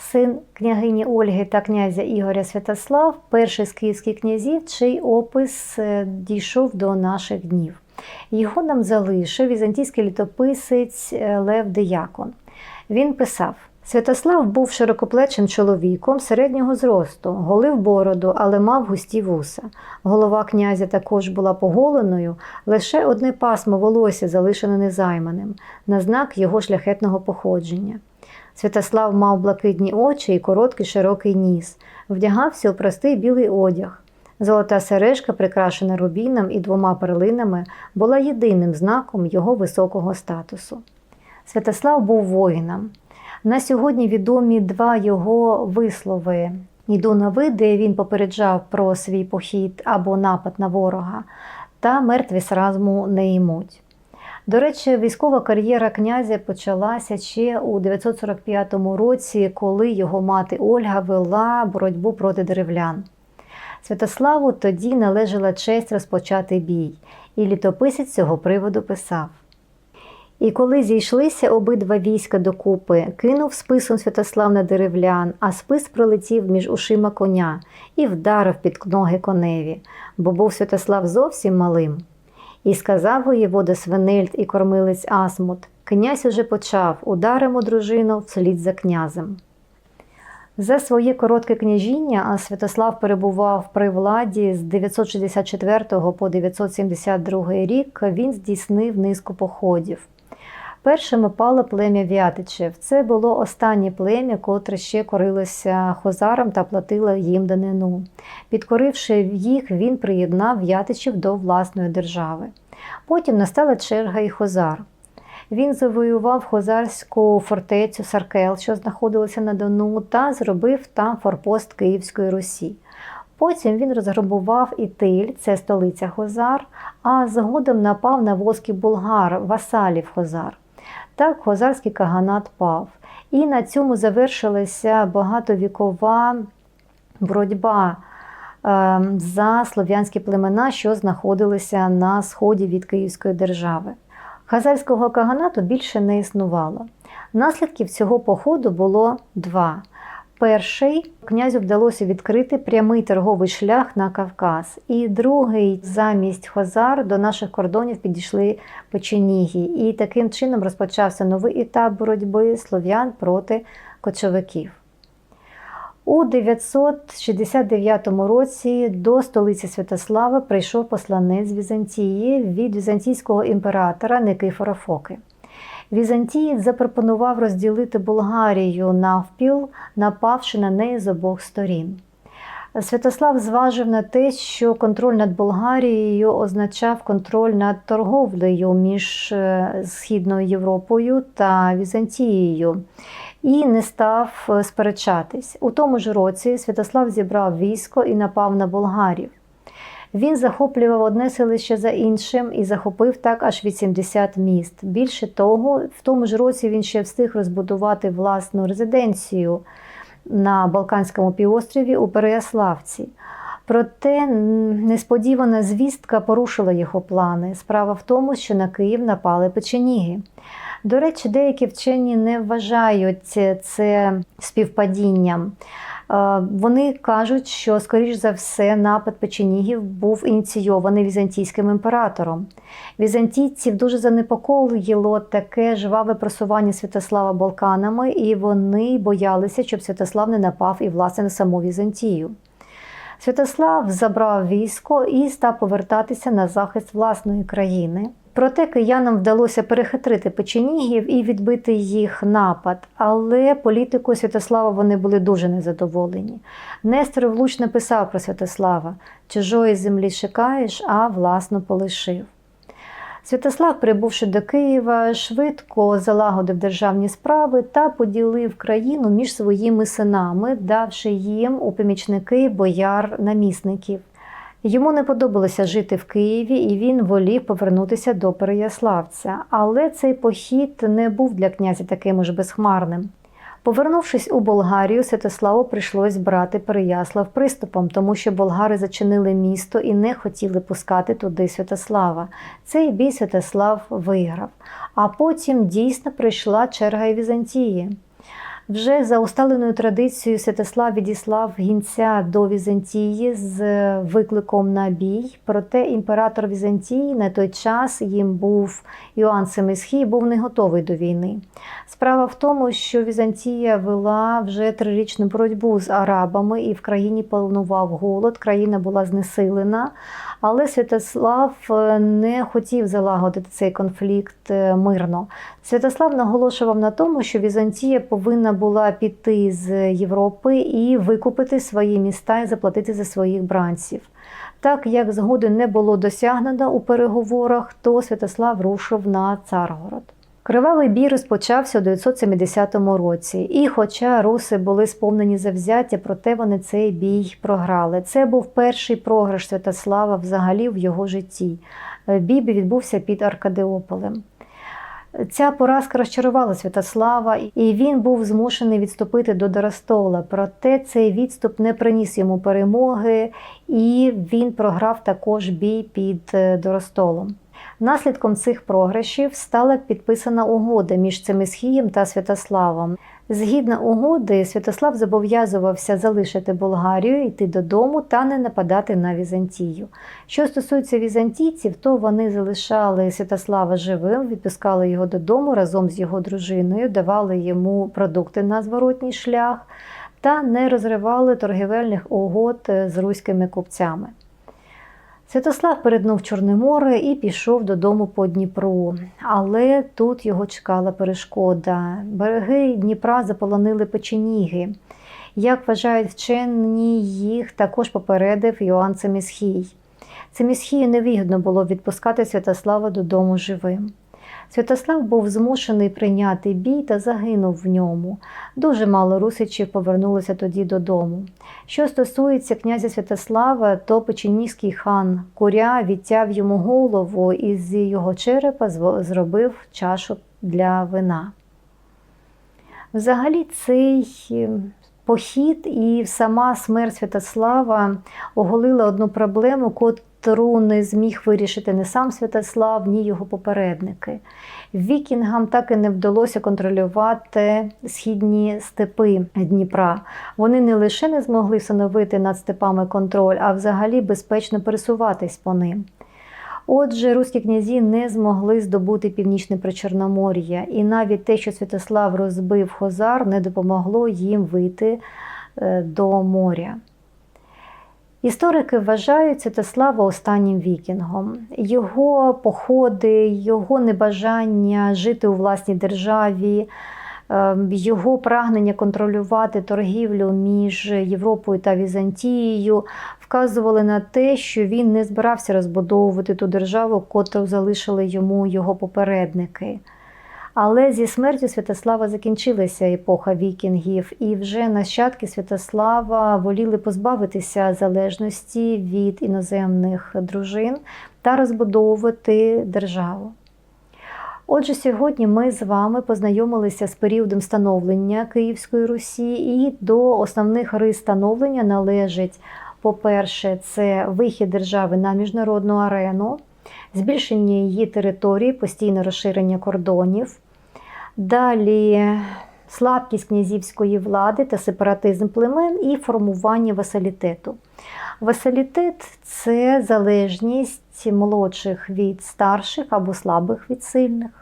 син княгині Ольги та князя Ігоря Святослав, перший з київських князів, чий опис е, дійшов до наших днів. Його нам залишив візантійський літописець е, Лев Деякон. Він писав: Святослав був широкоплечим чоловіком середнього зросту, голив бороду, але мав густі вуса. Голова князя також була поголеною, лише одне пасмо волосся залишене незайманим, на знак його шляхетного походження. Святослав мав блакитні очі і короткий широкий ніс, вдягався у простий білий одяг. Золота сережка, прикрашена рубіном і двома перлинами, була єдиним знаком його високого статусу. Святослав був воїном. На сьогодні відомі два його вислови. Йду на ви, де він попереджав про свій похід або напад на ворога, та мертві сразму не ймуть. До речі, військова кар'єра князя почалася ще у 945 році, коли його мати Ольга вела боротьбу проти деревлян. Святославу тоді належала честь розпочати бій, і літописець цього приводу писав. І коли зійшлися обидва війська докупи, кинув списом Святослав на деревлян, а спис пролетів між ушима коня і вдарив під ноги коневі, бо був Святослав зовсім малим. І сказав воєвода Свинельд і кормилець Асмут: Князь уже почав, ударимо дружину вслід за князем. За своє коротке княжіння Святослав перебував при владі з 964 по 972 рік. Він здійснив низку походів. Першими пало плем'я Вятичев. Це було останнє плем'я, котре ще корилося хозарам та платило їм данину. Підкоривши їх, він приєднав Вятичів до власної держави. Потім настала черга і хозар. Він завоював хозарську фортецю Саркел, що знаходилася на Дону, та зробив там форпост Київської Русі. Потім він розграбував Ітиль, це столиця Хозар, а згодом напав на восків булгар, васалів Хозар. Так хозарський каганат пав. І на цьому завершилася багатовікова боротьба е, за слов'янські племена, що знаходилися на сході від Київської держави. Хазарського каганату більше не існувало. Наслідків цього походу було два. Перший князю вдалося відкрити прямий торговий шлях на Кавказ, і другий замість Хозар до наших кордонів підійшли печеніги, і таким чином розпочався новий етап боротьби слов'ян проти кочовиків. У 969 році до столиці Святослава прийшов посланець Візантії від візантійського імператора Никифора Фоки. Візантієць запропонував розділити Болгарію навпіл, напавши на неї з обох сторін. Святослав зважив на те, що контроль над Болгарією означав контроль над торговлею між е, Східною Європою та Візантією. І не став е, сперечатись. У тому ж році Святослав зібрав військо і напав на болгарів. Він захоплював одне селище за іншим і захопив так аж 80 міст. Більше того, в тому ж році він ще встиг розбудувати власну резиденцію на Балканському півострові у Переяславці. Проте несподівана звістка порушила його плани. Справа в тому, що на Київ напали печеніги. До речі, деякі вчені не вважають це співпадінням. Вони кажуть, що, скоріш за все, напад печенігів був ініційований візантійським імператором. Візантійців дуже занепокоїло таке жваве просування Святослава Балканами, і вони боялися, щоб Святослав не напав і власне на саму Візантію. Святослав забрав військо і став повертатися на захист власної країни. Проте киянам вдалося перехитрити печенігів і відбити їх напад, але політикою Святослава вони були дуже незадоволені. Нестор влучно писав про Святослава: чужої землі шукаєш, а власну полишив. Святослав, прибувши до Києва, швидко залагодив державні справи та поділив країну між своїми синами, давши їм у помічники бояр-намісників. Йому не подобалося жити в Києві, і він волів повернутися до Переяславця. Але цей похід не був для князя таким ж безхмарним. Повернувшись у Болгарію, Святославу прийшлось брати Переяслав приступом, тому що болгари зачинили місто і не хотіли пускати туди Святослава. Цей бій Святослав виграв. А потім дійсно прийшла черга і Візантії. Вже за усталеною традицією Святослав відіслав гінця до Візантії з викликом на бій. Проте імператор Візантії на той час їм був Іоанн Семисхій, був не готовий до війни. Справа в тому, що Візантія вела вже трирічну боротьбу з арабами, і в країні панував голод, країна була знесилена. Але Святослав е, не хотів залагодити цей конфлікт е, мирно. Святослав наголошував на тому, що Візантія повинна була піти з Європи і викупити свої міста і заплатити за своїх бранців. Так як згоди не було досягнено у переговорах, то Святослав рушив на Царгород. Кривавий бій розпочався у 970 році, і хоча руси були сповнені завзяття, проте вони цей бій програли. Це був перший програш Святослава взагалі в його житті. Бій відбувся під Аркадеополем. Ця поразка розчарувала Святослава, і він був змушений відступити до Доростола. Проте цей відступ не приніс йому перемоги, і він програв також бій під е, Доростолом. Наслідком цих програшів стала підписана угода між Цемисхієм та Святославом. Згідно угоди, Святослав зобов'язувався залишити Болгарію, йти додому та не нападати на Візантію. Що стосується візантійців, то вони залишали Святослава живим, відпускали його додому разом з його дружиною, давали йому продукти на зворотній шлях та не розривали торгівельних угод з руськими купцями. Святослав перетнув Чорне море і пішов додому по Дніпру. Але тут його чекала перешкода. Береги Дніпра заполонили печеніги. Як вважають вчені, їх також попередив Йоанн Цемісхій. Цемісхію невигідно було відпускати Святослава додому живим. Святослав був змушений прийняти бій та загинув в ньому. Дуже мало русичів повернулося тоді додому. Що стосується князя Святослава, то печеніський хан Куря відтяв йому голову і з його черепа зробив чашу для вина. Взагалі, цей е, похід і сама смерть Святослава оголила одну проблему, котру не зміг вирішити не сам Святослав, ні його попередники. Вікінгам так і не вдалося контролювати східні степи Дніпра. Вони не лише не змогли встановити над степами контроль, а взагалі безпечно пересуватись по ним. Отже, руські князі не змогли здобути північне Причорномор'я, і навіть те, що Святослав розбив Хозар, не допомогло їм вийти е, до моря. Історики вважають Святослава останнім вікінгом. Його походи, його небажання жити у власній державі, е, його прагнення контролювати торгівлю між Європою та Візантією вказували на те, що він не збирався розбудовувати ту державу, котру залишили йому його попередники. Але зі смертю Святослава закінчилася епоха вікінгів, і вже нащадки Святослава воліли позбавитися залежності від іноземних дружин та розбудовувати державу. Отже, сьогодні ми з вами познайомилися з періодом становлення Київської Русі, і до основних рис становлення належить, по-перше, це вихід держави на міжнародну арену, збільшення її території, постійне розширення кордонів. Далі слабкість князівської влади та сепаратизм племен і формування васалітету. Васалітет це залежність молодших від старших або слабих від сильних.